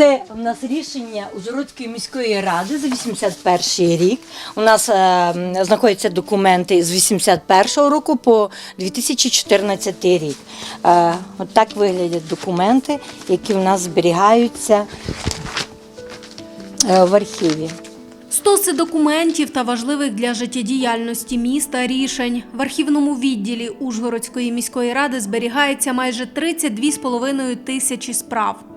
Це у нас рішення Ужгородської міської ради за 81 рік. У нас е, знаходяться документи з 81 року по 2014 рік. Е, от так виглядять документи, які у нас зберігаються е, в архіві. Стоси документів та важливих для життєдіяльності міста рішень. В архівному відділі Ужгородської міської ради зберігається майже 32,5 тисячі справ.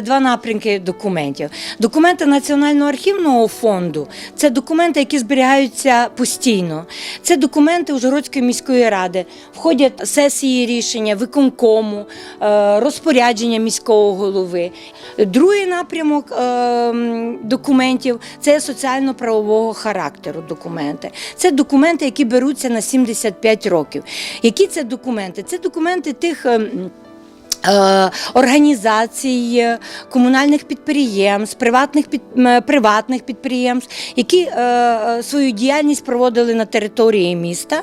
Два напрямки документів. Документи Національного архівного фонду це документи, які зберігаються постійно. Це документи Ужгородської міської ради. Входять сесії рішення, виконкому, е, розпорядження міського голови. Другий напрямок е, документів це соціально-правового характеру документи. Це документи, які беруться на 75 років. Які це документи? Це документи тих. Е, Організацій, е, комунальних підприємств, приватних під, приватних підприємств, які е, е, свою діяльність проводили на території міста.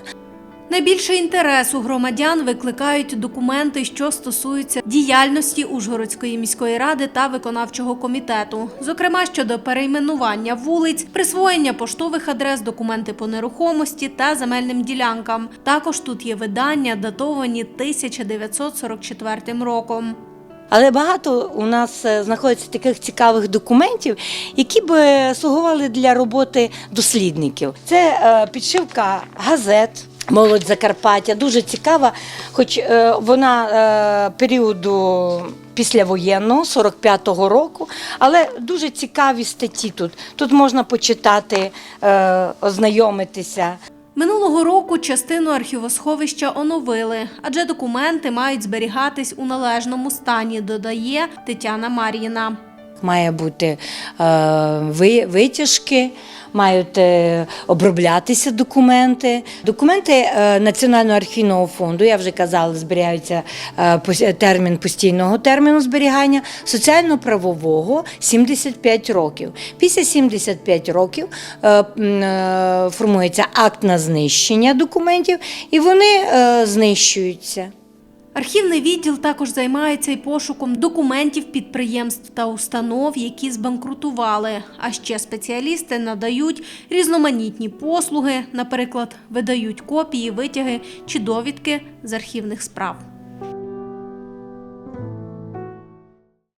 Найбільше інтересу громадян викликають документи, що стосуються діяльності Ужгородської міської ради та виконавчого комітету, зокрема щодо перейменування вулиць, присвоєння поштових адрес, документи по нерухомості та земельним ділянкам. Також тут є видання, датовані 1944 роком. Але багато у нас е, знаходиться таких цікавих документів, які б е, слугували для роботи дослідників. Це е, підшивка газет. Молодь Закарпаття дуже цікава, хоч е, вона е, періоду післявоєнного 45-го року, але дуже цікаві статті тут. Тут можна почитати, е, ознайомитися. Минулого року частину архівосховища оновили, адже документи мають зберігатись у належному стані, додає Тетяна Мар'їна. Має бути е, витяжки, мають е, оброблятися документи. Документи е, Національного архівного фонду, я вже казала, зберігаються термін постійного терміну зберігання, соціально-правового 75 років. Після 75 років формується акт на знищення документів, і вони знищуються. Архівний відділ також займається і пошуком документів підприємств та установ, які збанкрутували. А ще спеціалісти надають різноманітні послуги, наприклад, видають копії, витяги чи довідки з архівних справ.